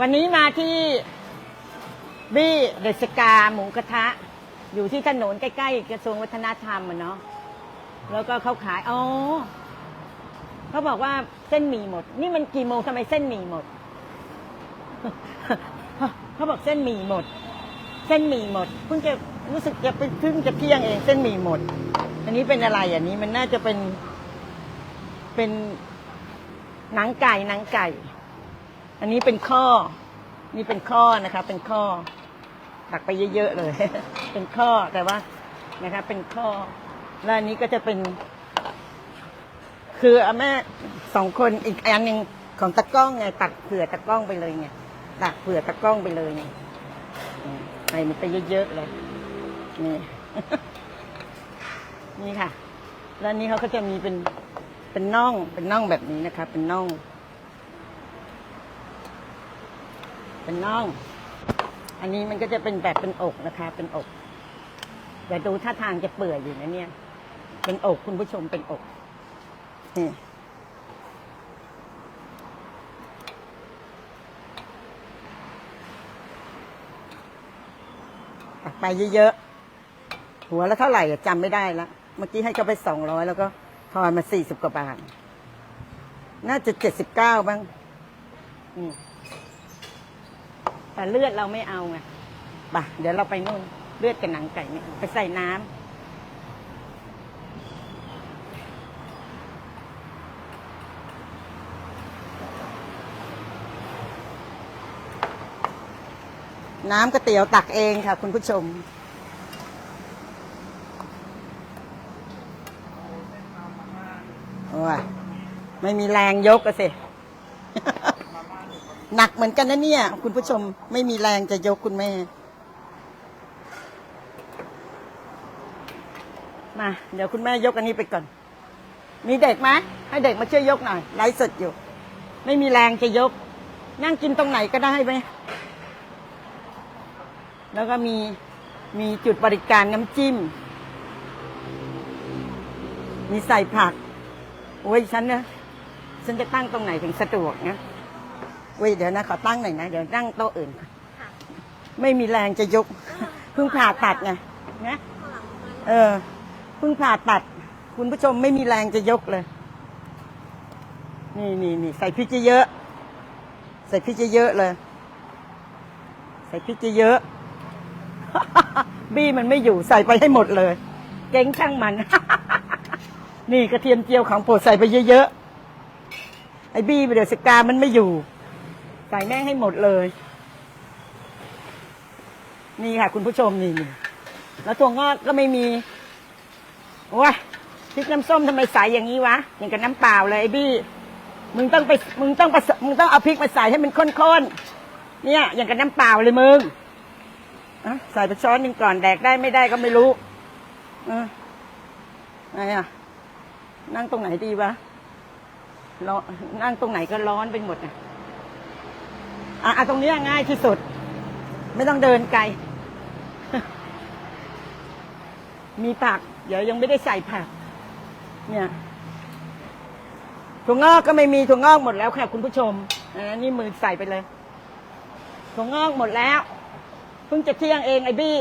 วันนี้มาที่บี้เดชกาหมูกระทะ อยู่ที่ถนนใกล้ๆกระทรวงวัฒนธรรมอะเนาะแล้วก็เขาขายอ๋อเขาบอกว่าเส้นหมี่หมด นี่มันกี่โมงทำไมเส้นหมี่หมด เขาบอกเส้นหมี่หมด เส้นหมี่หมดเพิ่งจะรู้สึกจะเป็นเพิ่งจะเที่ยงเองเส้นหมี่หมด อันนี้เป็นอะไรอันนี้มันน่าจะเป็นเป็นหนังไก่หนังไก่ อันนี้เป็นข้อ นี่เป็นข้อนะคะ เป็นข้อ ตักไปเยอะๆเลย เป็นข้อแต่ว่านะคะ เป็นข้อ แล้วอันนี้ก็จะเป็น คืออาแม่สองคนอีกอันหนึ่งของตะกล้องไงตักเผื่อตะกล้องไปเลยไงตักเผื่อตะกล้องไปเลยไงอืมใส่มันไปเยอะๆเลย นี่ นี่ค่ะ แล้วอันนี้เขาก็จะมีเป็นเป็นน่องเป็นน่องแบบนี้นะคะ เป็นน่อง เป็นน่อง อันนี้มันก็จะเป็นแบบเป็นอกนะคะ เป็นอกแต่ดูท่าทางจะเปื่อยอยู่นะเนี่ย เป็นอกคุณผู้ชมเป็นอกนี่ตักไปเยอะๆ หัวละเท่าไหร่จำไม่ได้ละ เมื่อกี้ให้เขาไปสองร้อยแล้วก็ทอนมาสี่สิบกว่าบาท น่าจะเจ็ดสิบเก้าบ้าง อืม แต่เลือดเราไม่เอาไงไปเดี๋ยวเราไปนู่นเลือดกับหนังไก่เนี่ยไปใส่น้ำน้ำก๋วยเตี๋ยวตักเองค่ะ คุณผู้ชม โอ้ยไม่มีแรงยกอะสิ หนักเหมือนกันนะเนี่ย คุณผู้ชมไม่มีแรงจะยกคุณแม่ มา เดี๋ยวคุณแม่ยกอันนี้ไปก่อน มีเด็กไหมให้เด็กมาช่วยยกหน่อยไลฟ์สดอยู่ ไม่มีแรงจะยก นั่งกินตรงไหนก็ได้ไหมแล้วก็มีมีจุดบริการน้ำจิ้ม มีใส่ผัก โอ้ยฉันนะฉันจะตั้งตรงไหนถึงสะดวกนะ เว้ยเดี๋ยวนะขอตั้งหน่อยนะเดี๋ยวนั่งโต๊ะอื่นก่อนไม่มีแรงจะยกเพิ่งผ่าตัดไงนะเออเพิ่งผ่าตัด คุณผู้ชมไม่มีแรงจะยกเลย นี่นี่นี่ใส่พริกเยอะๆใส่พริกเยอะๆเลย ใส่พริกเยอะๆบี้มันไม่อยู่ใส่ไปให้หมดเลยเจ๊งช่างมัน นี่กระเทียมเจียวของโปรดใส่ไปเยอะๆไอ้บี้เดือดสกามันไม่อยู่ ใส่แม่งให้หมดเลย นี่ค่ะ คุณผู้ชมนี่นี่แล้วถั่วงอกก็ไม่มีโอ้ยพริกน้ำส้มทำไมใสอย่างนี้วะอย่างกับน้ำเปล่าเลยไอ้บี้มึงต้องไปมึงต้องไปมึงต้องเอาพริกมาใส่ให้มันข้นๆเนี่ย อย่างกับน้ำเปล่าเลยมึงอะใส่ไปช้อนหนึ่งก่อนแดกได้ไม่ได้ก็ไม่รู้ออไงอะนั่งตรงไหนดีวะร้อนนั่งตรงไหนก็ร้อนไปหมดอะ อะตรงนี้ง่ายที่สุด ไม่ต้องเดินไกล มีผัก เดี๋ยวยังไม่ได้ใส่ผัก เนี่ยถั่วงอกก็ไม่มีถั่วงอกหมดแล้วค่ะ คุณผู้ชมอันนี้มือใส่ไปเลยถั่วงอกหมดแล้วเพิ่งจะเที่ยงเองไอ้บี้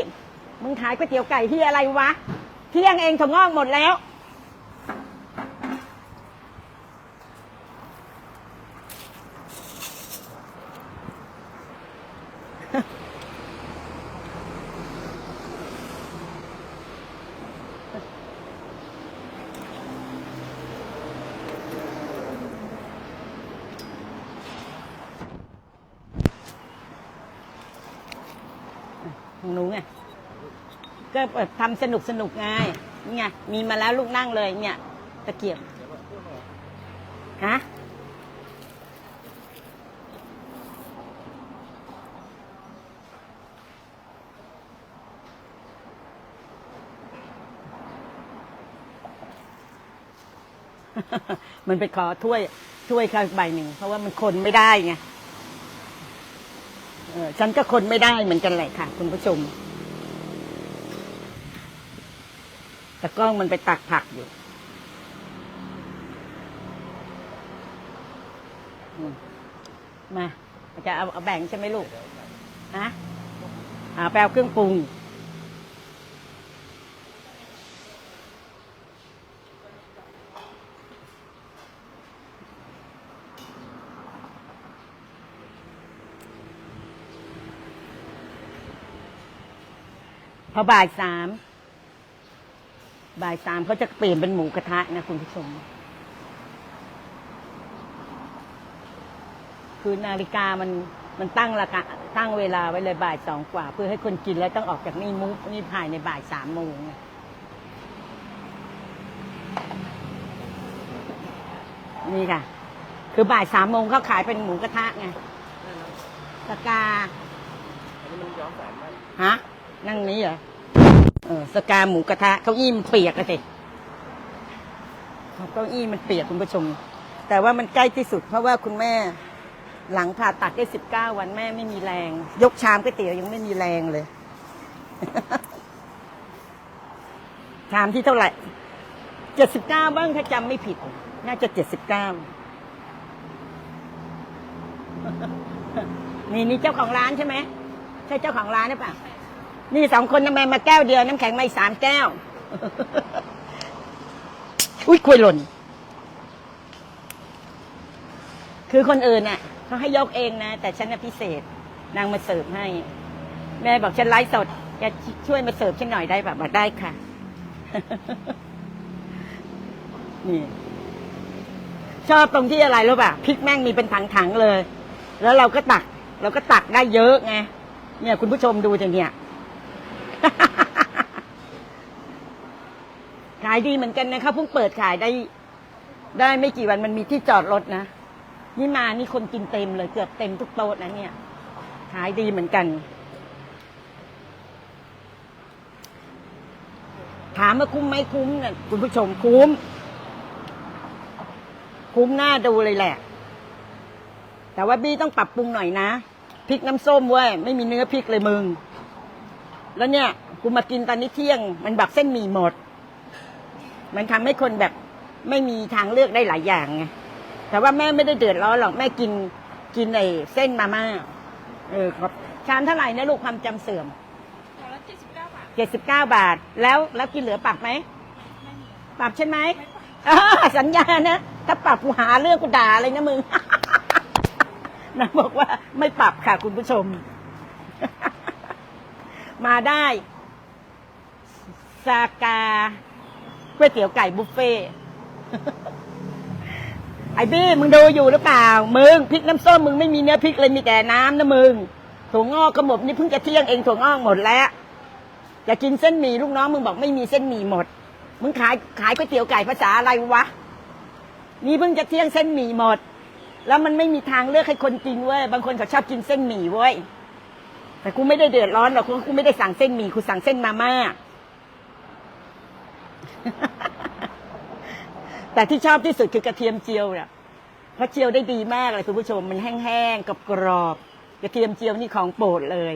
มึงขายก๋วยเตี๋ยวไก่ที่อะไรวะเที่ยงเองถั่วงอกหมดแล้ว ก็แบบทำสนุกสนุกไงนี่ไงมีมาแล้วลูกนั่งเลยเนี่ย ตะเกียบฮะมันไปขอถ้วยถ้วยข้าวใบหนึ่งเพราะว่ามันคนไม่ได้ไงเออฉันก็คนไม่ได้เหมือนกันแหละค่ะ คุณผู้ชม แต่กล้องมันไปตักผักอยู่มาจะเอาเอาแบ่งใช่ไหมลูกฮะอ่าแปลเครื่องปรุง พอบ่ายสาม บ่ายสามเขาจะเปลี่ยนเป็นหมูกระทะนะคุณผู้ชม คือนาฬิกามันมันตั้งราคาตั้งเวลาไว้เลยบ่ายสองกว่า เพื่อให้คนกินแล้วต้องออกจากนี่มุกนี่ภายในบ่ายสามโมงไงนี่ค่ะ คือบ่ายสามโมงเขาขายเป็นหมูกระทะไงสกาอันนี้มันย้อมแสงไหมฮะนั่งนี้เหรอ เออสกาหมูกระทะเก้าอี้มันเปียกอะสิเก้าอี้มันเปียกคุณผู้ชม แต่ว่ามันใกล้ที่สุด เพราะว่าคุณแม่หลังผ่าตัดได้สิบเก้าวันแม่ไม่มีแรง ยกชามก๋วยเตี๋ยวยังไม่มีแรงเลย ชามที่เท่าไหร่เจ็ดสิบเก้าบ้างถ้าจำไม่ผิด น่าจะเจ็ดสิบเก้านี่นี่เจ้าของร้านใช่ไหมใช่เจ้าของร้านหรือเปล่า นี่สองคนทำไมมาแก้วเดียวน้ำแข็งไม่สามแก้ว อุ้ยคุยหล่น คือคนอื่นน่ะเขาให้ยกเองนะ แต่ฉันน่ะพิเศษ นางมาเสิร์ฟให้ แม่บอกฉันไลฟ์สดแกช่วยมาเสิร์ฟฉันหน่อยได้แบบบอกได้ค่ะ นี่ ชอบตรงที่อะไรรู้ป่ะพริกแม่งมีเป็นถังๆเลย แล้วเราก็ตัก เราก็ตักได้เยอะไงเนี่ยคุณผู้ชมดูจะเนี่ย ขายดีเหมือนกันนะคะเพิ่งเปิดขายได้ ได้ไม่กี่วันมันมีที่จอดรถนะ นี่มานี่คนกินเต็มเลยเกือบเต็มทุกโต๊ะนะเนี่ย ขายดีเหมือนกัน ถามว่าคุ้มไหมคุ้มเนี่ยคุณผู้ชมคุ้ม คุ้มหน้าดูเลยแหละ แต่ว่าบี้ต้องปรับปรุงหน่อยนะพริกน้ำส้มเว้ยไม่มีเนื้อพริกเลยมึง แล้วเนี่ยกูมากินตอนนี้เที่ยง มันแบบเส้นหมี่หมด มันทำให้คนแบบไม่มีทางเลือกได้หลายอย่างไงแต่ว่าแม่ไม่ได้เดือดร้อนหรอกแม่กินกินไอ้เส้นมาม่าเออครับชามเท่าไหร่นะลูกความจำเสื่อมขอละเจ็ดสิบเก้าบาทเจ็ดสิบเก้าบาท แล้วแล้วกินเหลือปรับไหมไม่มีปรับใช่ไหมอ่าสัญญานะ ถ้าปรับกูหาเรื่องกูด่าเลยนะมึงนางบอกว่าไม่ปรับค่ะคุณผู้ชม มาได้ซากาก๋วยเตี๋ยวไก่บุฟเฟ่ไอ้บี้มึงดูอยู่หรือเปล่า มึงพริกน้ำส้มมึงไม่มีเนื้อพริกเลยมีแต่น้ำนะมึงถั่วงอกกระหมบนี่เพิ่งจะเที่ยงเองถั่วงอกหมดแล้วจะกินเส้นหมี่ลูกน้องมึงบอกไม่มีเส้นหมี่หมด มึงขายขายก๋วยเตี๋ยวไก่ภาษาอะไรวะนี่เพิ่งจะเที่ยงเส้นหมี่หมด แล้วมันไม่มีทางเลือกให้คนกินเว้ยบางคนเขาชอบกินเส้นหมี่เว้ย แต่กูไม่ได้เดือดร้อนหรอกกูไม่ได้สั่งเส้นหมี่กูสั่งเส้นมาม่าแต่ที่ชอบที่สุดคือกระเทียมเจียวเนี่ยเพราะเจียวได้ดีมากเลยคุณผู้ชมมันแห้งๆกับกรอบกระเทียมเจียวนี่ของโปรดเลย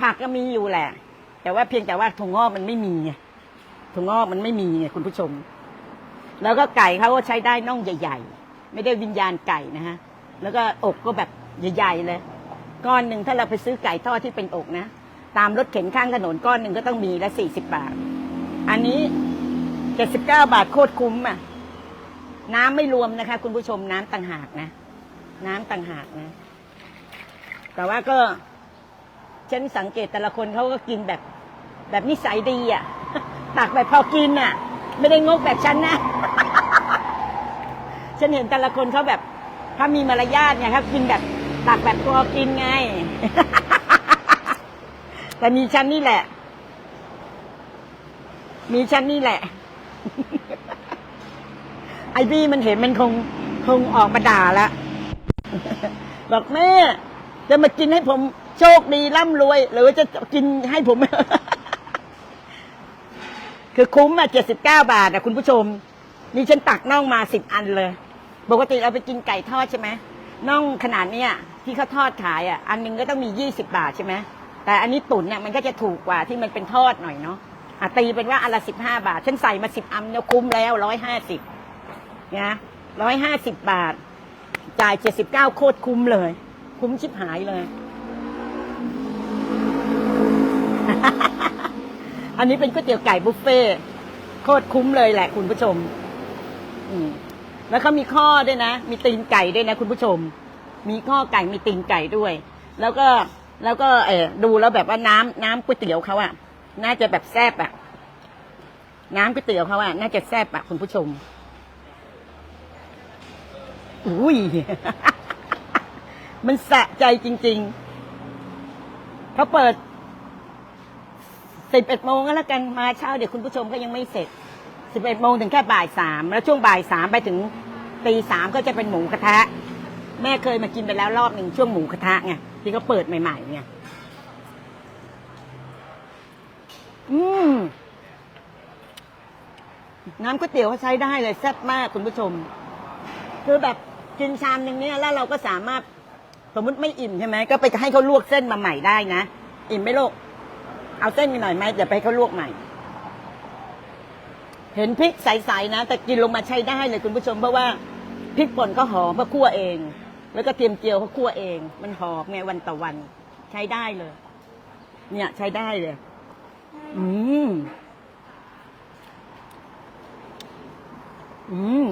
ผักก็มีอยู่แหละ แต่ว่าเพียงแต่ว่าถั่วงอกมันไม่มีไงถั่วงอกมันไม่มีไงคุณผู้ชม แล้วก็ไก่เขาก็ใช้ได้น่องใหญ่ ๆ ไม่ได้วิญญาณไก่นะฮะ แล้วก็อกก็แบบใหญ่ ๆ เลย ก้อนหนึ่งถ้าเราไปซื้อไก่ทอดที่เป็นอกนะ ตามรถเข็นข้างถนนก้อนหนึ่งก็ต้องมีละสี่สิบบาท อันนี้เจ็ดสิบเก้าบาทโคตรคุ้มอะ น้ำไม่รวมนะคะ คุณผู้ชมน้ำต่างหากนะ น้ำต่างหากนะ แต่ว่าก็ฉันสังเกตแต่ละคนเขาก็กินแบบ แบบนิสัยดีอะ ตักแบบพอกินอะ ไม่ได้งกแบบฉันนะฉันเห็นแต่ละคนเขาแบบ ถ้ามีมารยาทเนี่ยครับกินแบบ ตักแบบพอกินไง แต่มีฉันนี่แหละ มีฉันนี่แหละ ไอ้บี้มันเห็นมันคงคงออกมาด่าล้วบอกแม่ จะมากินให้ผมโชคดีร่ำรวย หรือว่าจะกินให้ผม คือคุ้มอะเจ็ดสิบเก้าบาทอะคุณผู้ชม นี่ฉันตักน่องมาสิบอันเลย ปกติเราไปกินไก่ทอดใช่ไหมน่องขนาดเนี้ย ที่เขาทอดขายอะ อันหนึงก็ต้องมียี่สิบาทใช่ไหมแต่อันนี้ตุ๋นเนี่ยมันก็จะถูกกว่าที่มันเป็นทอดหน่อยเนาะอะตีเป็นว่าอันละสิบห้าบาท ฉันใส่มาสิบอันเนี่ยคุ้มแล้วร้อยห้าสิบนะร้อยห้าสิบบาท จ่ายเจ็ดสิบเก้าโคตรคุ้มเลย คุ้มชิบหายเลย อันนี้เป็นก๋วยเตี๋ยวไก่บุฟเฟ่โคตรคุ้มเลยแหละคุณผู้ชม อืมแล้วเขามีข้อด้วยนะ มีตีนไก่ด้วยนะคุณผู้ชม มีข้อไก่มีตีนไก่ด้วย แล้วก็แล้วก็เออดูแล้วแบบว่าน้ำน้ำก๋วยเตี๋ยวเขาอะน่าจะแบบแซ่บอะน้ำก๋วยเตี๋ยวเขาอะน่าจะแซ่บอะคุณผู้ชมอุ้ยมันสะใจจริง ๆเขาเปิดสิบเอ็ดโมงก็แล้วกันมาเช้าเดี๋ยวคุณผู้ชมก็ยังไม่เสร็จสิบเอ็ดโมงถึงแค่บ่ายสามแล้วช่วงบ่ายสามไปถึงตีสามก็จะเป็นหมูกระทะ แม่เคยมากินไปแล้วรอบหนึ่งช่วงหมูกระทะไงที่เขาเปิดใหม่ๆไงอืมน้ำก๋วยเตี๋ยวเขาใช้ได้เลยแซ่บมากคุณผู้ชม คือแบบกินชามหนึ่งเนี่ยแล้วเราก็สามารถสมมติไม่อิ่มใช่ไหมก็ไปให้เขาลวกเส้นมาใหม่ได้นะ อิ่มไม่ลก เอาเส้นมีหน่อยไหมเดี๋ยวไปเขาลวกใหม่ เห็นพริกใสๆนะ แต่กินลงมาใช้ได้เลยคุณผู้ชมเพราะว่าพริกป่นก็หอมเพราะคั่วเอง แล้วก็เตรียมเจียวเขาคั่วเอง มันหอมไงวันต่อวัน ใช้ได้เลย เนี่ยใช้ได้เลย อืม อืม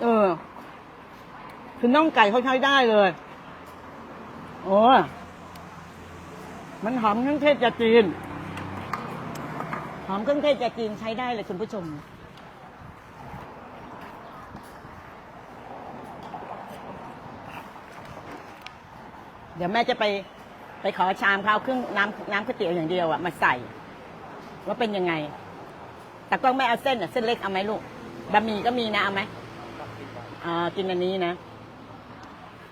เออ คือน่องไก่เขาใช้ได้เลย โอ้มันหอมเครื่องเทศยาจีน หอมเครื่องเทศยาจีนใช้ได้เลยคุณผู้ชม ดี๋ยวแม่จะไปไปขอชามเขาเอาเครื่องน้ำน้ำก๋วยเตี๋ยวอย่างเดียวอะมาใส่ ว่าเป็นยังไง แต่ก็ไม่เอาเส้นอะเส้นเล็กเอาไหมลูกบะหมี่ก็มีนะเอาไหมอ่ากินอันนี้นะ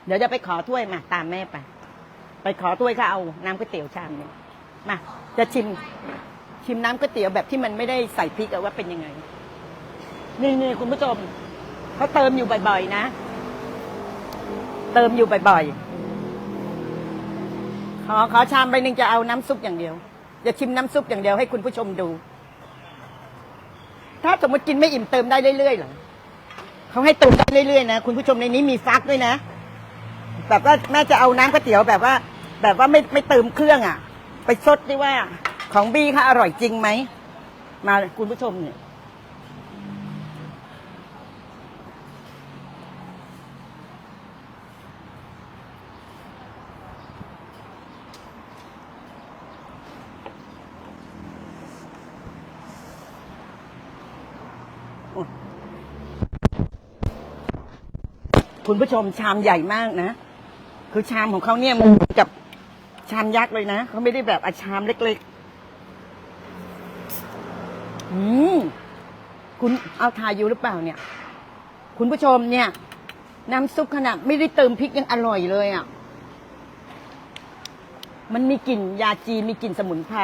เดี๋ยวจะไปขอถ้วยมาตามแม่ไป ไปขอถ้วยเขาเอาน้ำก๋วยเตี๋ยวชามนึงมาจะชิมชิมน้ำก๋วยเตี๋ยวแบบที่มันไม่ได้ใส่พริกว่าเป็นยังไง นี่นี่คุณผู้ชมเขาเติมอยู่บ่อยๆนะ เติมอยู่บ่อยๆ ขอขอชามใบหนึ่งจะเอาน้ำซุปอย่างเดียว จะชิมน้ำซุปอย่างเดียวให้คุณผู้ชมดู ถ้าสมมติกินไม่อิ่มเติมได้เรื่อยๆเหรอเขาให้เติมได้เรื่อยๆนะคุณผู้ชมในนี้มีฟักด้วยนะ แบบว่าแม่จะเอาน้ำก๋วยเตี๋ยวแบบว่า แบบว่าไม่ไม่เติมเครื่องอะ ไปชดดิว่า ของบี้ค่ะอร่อยจริงไหมมาคุณผู้ชมเนี่ย คุณผู้ชมชามใหญ่มากนะ คือชามของเขาเนี่ยมันเหมือนกับชามยักษ์เลยนะเขาไม่ได้แบบอาชามเล็กๆ อืมคุณเอาทายอยู่หรือเปล่าเนี่ย คุณผู้ชมเนี่ย น้ำซุปขนาดไม่ได้เติมพริกยังอร่อยเลยอะ่ะ มันมีกลิ่นยาจีนมีกลิ่นสมุนไพร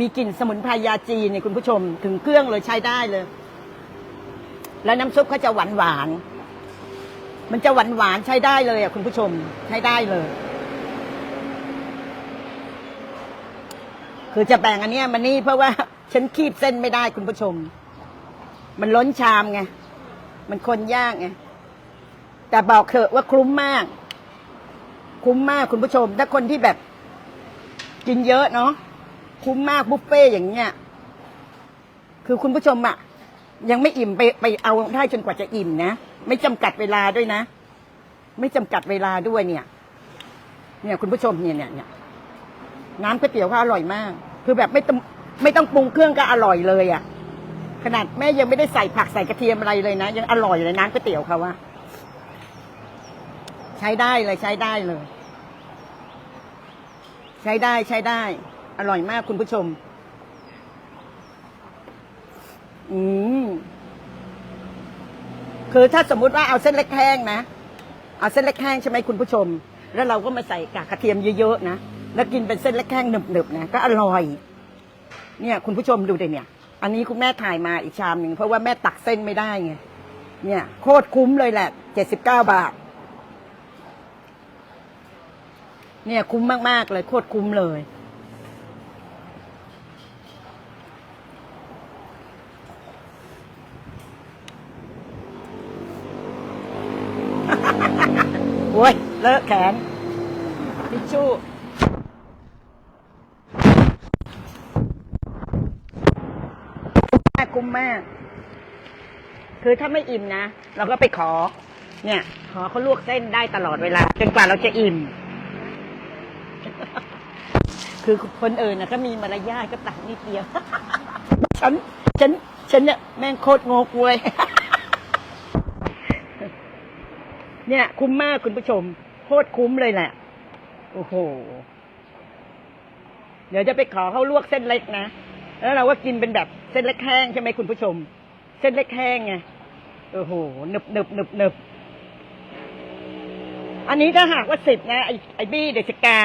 มีกลิ่นสมุนไพรยาจีนเนี่ยคุณผู้ชม ถึงเครื่องเลยใช้ได้เลย แล้วน้ำซุปเขาจะหวานหวาน มันจะหวานหวานใช้ได้เลยอะคุณผู้ชมใช้ได้เลย คือจะแบ่งอันเนี้ยมันนี่เพราะว่า ฉันคีบเส้นไม่ได้คุณผู้ชม มันล้นชามไงมันคนยากไงแต่บอกเถอะว่าคุ้มมาก คุ้มมากคุณผู้ชม ถ้าคนที่แบบ กินเยอะเนาะคุ้มมากบุฟเฟ่อย่างเงี้ยคือคุณผู้ชมอะยังไม่อิ่มไปไปเอาได้จนกว่าจะอิ่มนะ ไม่จำกัดเวลาด้วยนะ ไม่จำกัดเวลาด้วยเนี่ย เนี่ย คุณผู้ชมเนี่ยเนี่ยเนี่ยน้ำก๋วยเตี๋ยวก็อร่อยมาก คือแบบไม่ต้องไม่ต้องปรุงเครื่องก็อร่อยเลยอะ่ะ ขนาดแม่ยังไม่ได้ใส่ผักใส่กระเทียมอะไรเลยนะ ยังอร่อยเลยน้ำก๋วยเตี๋ยวเขาว่าใช้ได้เลยใช้ได้เลย ใช้ได้ใช้ได้ อร่อยมากคุณผู้ชม อืม คือถ้าสมมุติว่าเอาเส้นเล็กแห้งนะ เอาเส้นเล็กแห้งใช่ไหมคุณผู้ชม แล้วเราก็มาใส่กากกระเทียมเยอะๆนะ แล้วกินเป็นเส้นเล็กแห้งหนึบๆนะก็อร่อย เนี่ยคุณผู้ชมดูดิเนี่ย อันนี้คุณแม่ถ่ายมาอีกชามหนึ่งเพราะว่าแม่ตักเส้นไม่ได้ไง เนี่ยโคตรคุ้มเลยแหละเจ็ดสิบเก้าบาท เนี่ยคุ้มมากๆเลยโคตรคุ้มเลย โอ้ย เลอะแขนทิชชู่คุ้มมาก คือถ้าไม่อิ่มนะ เราก็ไปขอ เนี่ย ขอเขาลวกเส้นได้ตลอดเวลา จนกว่าเราจะอิ่ม คือคนอื่นนะก็มีมารยาทก็ตักนิดเดียว ฉัน ฉัน ฉันเนี่ยแม่งโคตรงกเว้ย เนี่ย คุ้มมากคุณผู้ชมโคตรคุ้มเลยแหละ โอ้โห เดี๋ยวจะไปขอเขาลวกเส้นเล็กนะ แล้วเราก็กินเป็นแบบเส้นเล็กแห้งใช่ไหมคุณผู้ชม เส้นเล็กแห้งไง โอ้โหหนึบหนึบหนึบหนึบอันนี้ถ้าหากว่าสิบนะไอ้ไอ้บี้เดชกา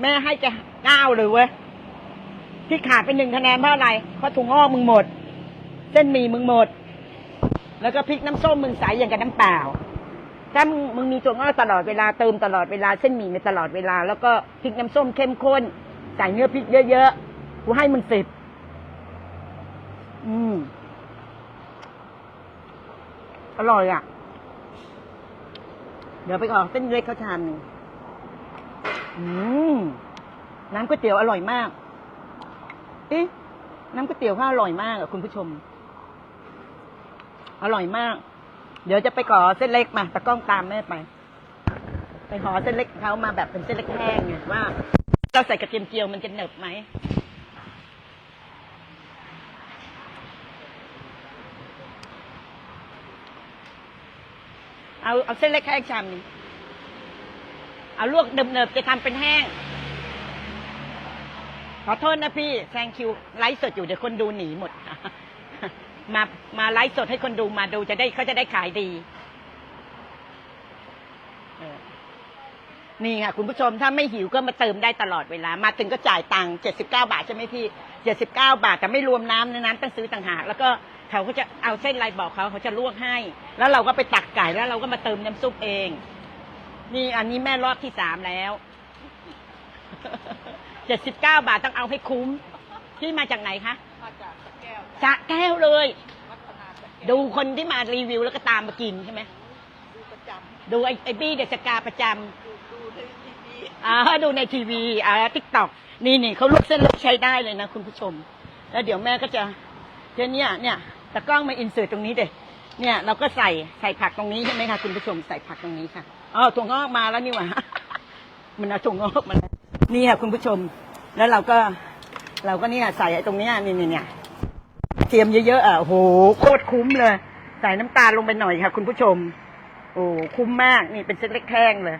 แม่ให้จะเก้าเลยเว้ยที่ขาดเป็นหนึ่งคะแนนเพราะอะไรเพราะถุงงอมึงหมด เส้นหมี่มึงหมด แล้วก็พริกน้ำส้มมึงใสอย่างกับน้ำเปล่า ถ้ามึงมึงมีตัวงอกตลอดเวลาเติมตลอดเวลาเส้นหมี่ในตลอดเวลา แล้วก็พริกน้ำส้มเข้มข้นใส่เนื้อพริกเยอะๆกูให้มึงสิบอืมอร่อยอะ เดี๋ยวไปขอเส้นเล็กเขาทานหนึ่งอืมน้ำก๋วยเตี๋ยวอร่อยมาก เอ๊ะ น้ำก๋วยเตี๋ยวเขาอร่อยมากอะคุณผู้ชม อร่อยมาก เดี๋ยวจะไปขอเส้นเล็กมาตะกล้องตามแม่ไป ไปขอเส้นเล็กเขามาแบบเป็นเส้นเล็กแห้งไงว่า เราใส่กระเทียมเจียวมันจะเหนบไหมเอาเอาเส้นเล็กแห้งชามนึงเอาลวกเนิบๆจะทำเป็นแห้ง ขอโทษนะพี่แซงคิวไลฟ์สดอยู่เดี๋ยวคนดูหนีหมด มามาไลฟ์สดให้คนดูมาดูจะได้เขาจะได้ขายดีเนี่ค่ะคุณผู้ชมถ้าไม่หิวก็มาเติมได้ตลอดเวลา มาถึงก็จ่ายตังค์เจ็ดสิบเก้าบาทใช่ไหมพี่เจ็ดสิบเก้าบาทแต่ไม่รวมน้ำนะน้ำต้องซื้อต่างหากแล้วก็เขาก็จะเอาเส้นลายบอกเขาเขาจะลวกให้ แล้วเราก็ไปตักไก่แล้วเราก็มาเติมน้ำซุปเอง นี่อันนี้แม่รอบที่สามแล้วเจ็ดสิบเก้าบาทต้องเอาให้คุ้มพี่มาจากไหนคะมาจาก สระแก้วสระแก้วเลยวัฒนาสระแก้วดูคนที่มารีวิวแล้วก็ตามมากินใช่ไหมดูประจดูไอ้ไอ้บี้เดชกาประจำำดูดูในทีวีอ่าดูในทีวีอ่าทิกตอกนี่นี่เขาลวกเส้นเล็กใช้ได้เลยนะคุณผู้ชม แล้วเดี๋ยวแม่ก็จะเดี๋ยวเนี่ยเนี่ยตะกล้องมาอินเสิร์ตตรงนี้เด็เนี่ยเราก็ใส่ใส่ผักตรงนี้ใช่ไหมคะคุณผู้ชมใส่ผักตรงนี้ค่ะอ๋อถั่วงอกมาแล้วนี่หว่ามันเอาถั่วงอกมาแล้วนี่ค่ะคุณผู้ชม แล้วเราก็เราก็เนี่ยใส่ไอ้ตรงเนี้ยนี่นี่เนี่ย เทียมเยอะๆอะโอ้โหโคตรคุ้มเลย ใส่น้ำตาลลงไปหน่อยค่ะ คุณผู้ชม โอ้คุ้มมากนี่เป็นเส้นเล็กแห้งเลย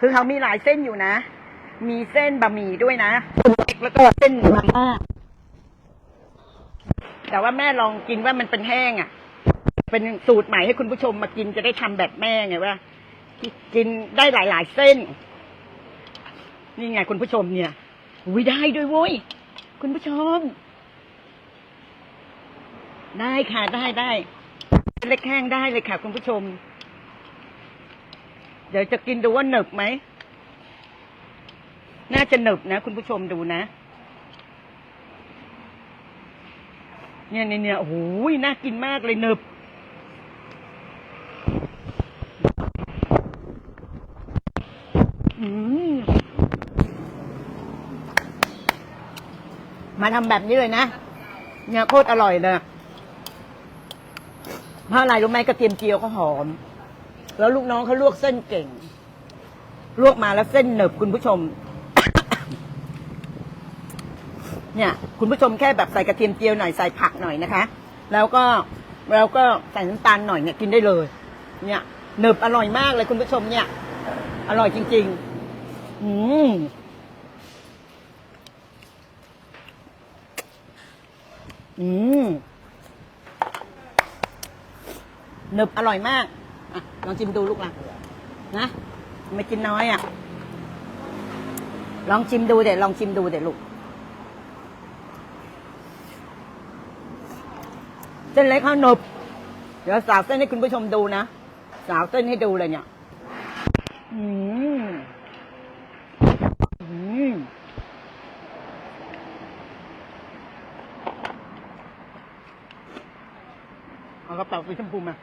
คือเขามีหลายเส้นอยู่นะ มีเส้นบะหมี่ด้วยนะเล็กแล้วก็เส้นมาม่าแต่ว่าแม่ลองกินว่ามันเป็นแห้งอะ เป็นสูตรใหม่ให้คุณผู้ชมมากินจะได้ทำแบบแม่ไงว่า กินได้หลาย ๆ เส้น นี่ไงคุณผู้ชมเนี่ยอุ้ยได้ด้วยโว้ยคุณผู้ชม ได้ค่ะได้ได้เล็กแห้งได้เลยค่ะ คุณผู้ชม เดี๋ยวจะกินดูว่าหนึบไหม น่าจะหนึบนะ คุณผู้ชมดูนะ เนี่ยเนี่ยเนี่ยโอ้โหน่ากินมากเลยหนึบมมาทำแบบนี้เลยนะเนี่ยโคตรอร่อยเลย เพราะอะไรรู้ไหมกระเทียมเจียวเขาหอม แล้วลูกน้องเขาลวกเส้นเก่ง ลวกมาแล้วเส้นหนึบคุณผู้ชม เนี่ย คุณผู้ชมแค่แบบใส่กระเทียมเจียวหน่อยใส่ผักหน่อยนะคะ แล้วก็แล้วก็ใส่น้ำตาลหน่อยเนี่ยกินได้เลย เนี่ยหนึบอร่อยมากเลยคุณผู้ชมเนี่ย อร่อยจริง ๆ อืมอืม หนึบอร่อยมากอะลองชิมดูลูกละนะไม่กินน้อยอะ ลองชิมดูเดี๋ยวลองชิมดูเดี๋ยวลูกเส้นเล็กข้าวหนบเดี๋ยวสาวเส้นให้คุณผู้ชมดูนะสาวเส้นให้ดูเลยเนี่ยอืมอืมเอากระเป๋าสีชมพูมา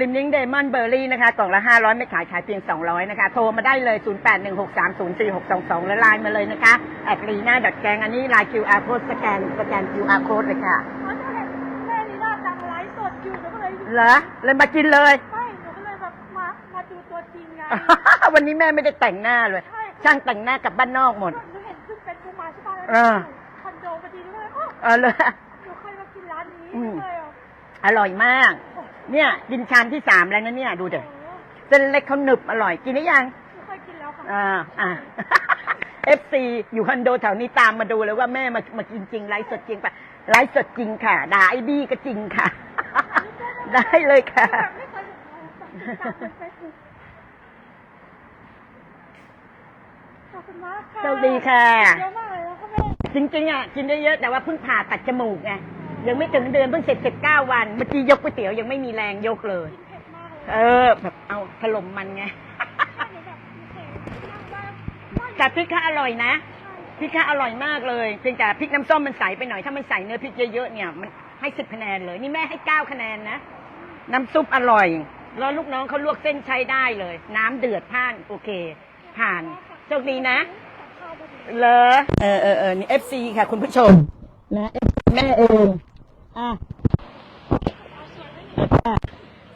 ลิมลิงเดมอนเบอร์รี่นะคะกล่องละ 500 ไม่ขายขายเพียง 200 นะคะ โทรมาได้เลย 0816304622 แล้วไลน์มาเลยนะคะแอดลีน่าดอทแกงอันนี้ไลน์ QR code สแกนสแกน QR code เลยค่ะเพราะฉะนั้นแม่ลีน่าจังไลฟ์สดอยู่หนูก็เลยเหรอเลยมากินเลย ไม่หนูก็เลยแบบมามาดูตัวจริงไงวันนี้แม่ไม่ได้แต่งหน้าเลย ช่างแต่งหน้ากลับบ้านนอกหมด หนูเห็นขึ้นเป็นกูมาใช่ป่ะแล้วเออ คอนโดพอดีด้วยโอ้เออเลยหนูเคยมากินร้านนี้อืมเลยอะอร่อยมาก เนี่ยกินชามที่สามแล้วนะเนี่ย ดูเด็โอ้เส้นเล็กเขาหนึบอร่อยกินหรือยังหนูเคยกินแล้วค่ะอ่าอ่าเอฟซีอยู่คอนโดแถวนี้ตามมาดูเลยว่าแม่มามากินจริงไลฟ์สดจริงปะไลฟ์สดจริงค่ะด่าไอ้บี้ก็จริงค่ะ ได้เลยค่ะแบบไม่เคยเห็นแบบติดตามในเฟซบุ๊กขอบคุณมากค่ะโชคดีค่ะ เยอะมากเลยแล้วก็แม่ จริงๆอะกินได้เยอะแต่ว่าเพิ่งผ่าตัดจมูกไง ยังไม่ถึงเดือนเพิ่งเสร็จสิบเก้าวันเมื่อกี้ยกก๋วยเตี๋ยวยังไม่มีแรงยกเลยกินเผ็ดมากเลยเออ แบบเอาถล่มมันไงหนูแบบมีเผ็ดนั่งบ้างว่าแต่พริกข้าอร่อยนะพริกข้าอร่อยมากเลยเพียงแต่พริกน้ำส้มมันใสไปหน่อยถ้ามันใส่เนื้อพริกเยอะๆเนี่ยมันให้สิบคะแนนเลยนี่แม่ให้เก้าคะแนนนะน้ำซุปอร่อยแล้วลูกน้องเขาลวกเส้นใช้ได้เลย น้ำเดือดผ่านโอเค ผ่านโชคดีนะข้าวพอดีเลอเออเออเออนี่เอฟซีค่ะ คุณผู้ชมนะ FC แม่เอง อะ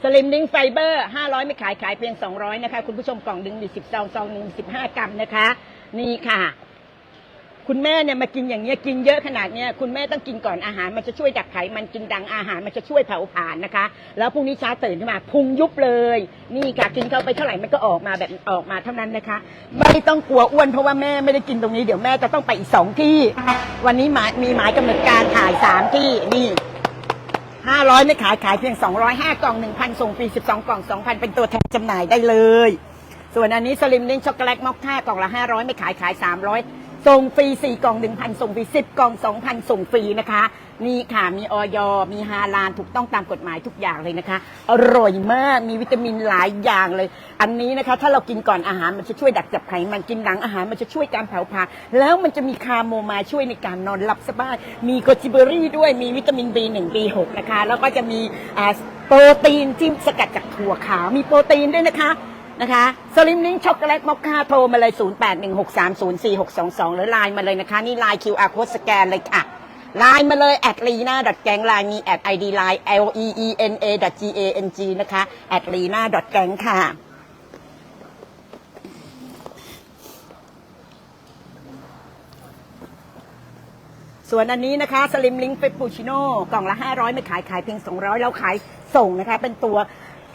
สลิมดิงไฟเบอร์ห้าร้อยไม่ขายขายเพียงสองร้อยนะคะ คุณผู้ชมกล่องดึงมีสิบซองซองหนึ่งสิบห้ากรัมนะคะ นี่ค่ะ คุณแม่เนี่ยมากินอย่างเงี้ยกินเยอะขนาดเนี้ยคุณแม่ต้องกินก่อนอาหารมันจะช่วยดักไขมันกินดังอาหารมันจะช่วยเผาผลาญนะคะ แล้วพรุ่งนี้เช้าตื่นขึ้นมาพุงยุบเลย นี่ค่ะกินเข้าไปเท่าไหร่มันก็ออกมาแบบออกมาเท่านั้นนะคะ ไม่ต้องกลัวอ้วนเพราะว่าแม่ไม่ได้กินตรงนี้เดี๋ยวแม่จะต้องไปอีกสองที่ วันนี้หมายมีหมายกำหนดการถ่ายสามที่นี่ห้าร้อยไม่ขายขายเพียงสองร้อยห้ากล่องหนึ่งพันส่งฟรีสิบสองกล่องสองพันเป็นตัวแทนจำหน่ายได้เลย ส่วนอันนี้สลิมลิงช็อกโกแลตมอคค่ากล่องละห้าร้อยไม่ขายขายสามร้อย ส่งฟรีสี่กล่องหนึ่งพันส่งฟรีสิบกล่องสองพันส่งฟรีนะคะนี่ค่ะมีออยมีฮาลาลถูกต้องตามกฎหมายทุกอย่างเลยนะคะ อร่อยมากมีวิตามินหลายอย่างเลย อันนี้นะคะ ถ้าเรากินก่อนอาหารมันจะช่วยดักจับไขมันกินหลังอาหารมันจะช่วยการเผาผลาญแล้วมันจะมีคาโมมล์ช่วยในการนอนหลับสบาย มีโกจิเบอรี่ด้วยมีวิตามิน B1 B6 นะคะ แล้วก็จะมีอ่าโปรตีนที่สกัดจากถั่วขาวมีโปรตีนด้วยนะคะ นะคะสลิมลิงช็อกโกแลตมอคค่าโทรมาเลย 0816304622 หรือไลน์มาเลยนะคะ นี่ไลน์ QR code สแกนเลยค่ะไลน์มาเลยแอดลีน่าดอทแกงไลน์มีแอดไอดีไลน์ L E E N A G A N G นะคะแอดลีน่าดอทแกงค่ะส่วนอันนี้นะคะสลิมลิงเฟปปูชิโน่กล่องละ 500 ไม่ขายขายเพียง 200 แล้วขายส่งนะคะ เป็นตัว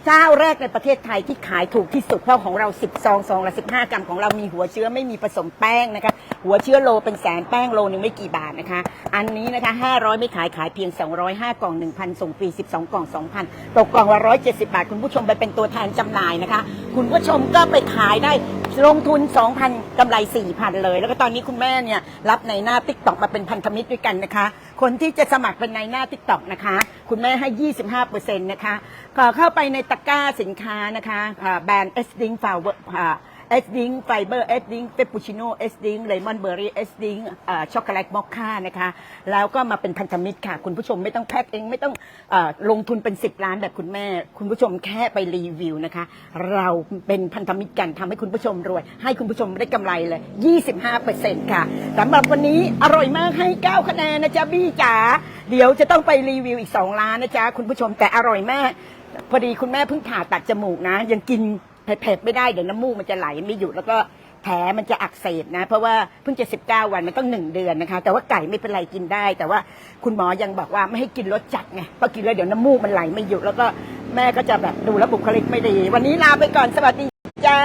เจ้าแรกในประเทศไทยที่ขายถูกที่สุดเพราะของเรา 10 ซองซองละ15 กรัมของเรามีหัวเชื้อไม่มีผสมแป้งนะคะ หัวเชื้อโลเป็นแสนแป้งโลนึงไม่กี่บาทนะคะ อันนี้นะคะ 500 ไม่ขายขายเพียง 205 กล่อง 1,000 ส่งฟรี 12 กล่อง 2,000 ตกกล่องละ170 บาท คุณผู้ชมไปเป็นตัวแทนจำหน่ายนะคะ คุณผู้ชมก็ไปขายได้ ลงทุน 2,000กำไร 4,000 เลย แล้วก็ตอนนี้คุณแม่เนี่ยรับในหน้าติ๊กต็อกมาเป็นพันธมิตรด้วยกันนะคะ คนที่จะสมัครเป็นในหน้าติ๊กต็อกนะคะ คุณแม่ให้ 25%นะคะก็เข้าไปในตะกร้าสินค้านะคะแบรนด์เอสดิงฟาวเวอร์ เอสดิงไฟเบอร์เอสดิงเฟปปูชิโน่เอสดิงเลมอนเบอร์รี่เอสดิงช็อกโกแลตมอคค่านะคะแล้วก็มาเป็นพันธมิตรค่ะ คุณผู้ชมไม่ต้องแพ็คเองไม่ต้องอลงทุนเป็น 10 ล้านแบบคุณแม่ คุณผู้ชมแค่ไปรีวิวนะคะ เราเป็นพันธมิตรกันทำให้คุณผู้ชมรวย ให้คุณผู้ชมได้กำไรเลย 25%ค่ะสำหรับวันนี้อร่อยมากให้ 9 คะแนนนะจ๊ะบี้จ๋าเดี๋ยวจะต้องไปรีวิวอีก 2 ล้านนะจ๊ะคุณผู้ชมแต่อร่อยมากพอดีคุณแม่เพิ่งผ่าตัดจมูกนะ ยังกิน เผ็ดไม่ได้เดี๋ยวน้ำมูกมันจะไหลไม่หยุดแล้วก็แผลมันจะอักเสบนะ เพราะว่าเพิ่งจะ 19 วันมันต้องหนึ่งเดือนนะคะ แต่ว่าไก่ไม่เป็นไรกินได้ แต่ว่าคุณหมอยังบอกว่าไม่ให้กินรสจัดไงเพราะกินแล้วเดี๋ยวน้ำมูกมันไหลไม่หยุดแล้วก็แม่ก็จะแบบดูแลบุคลิกไม่ดี วันนี้ลาไปก่อนสวัสดีจ้า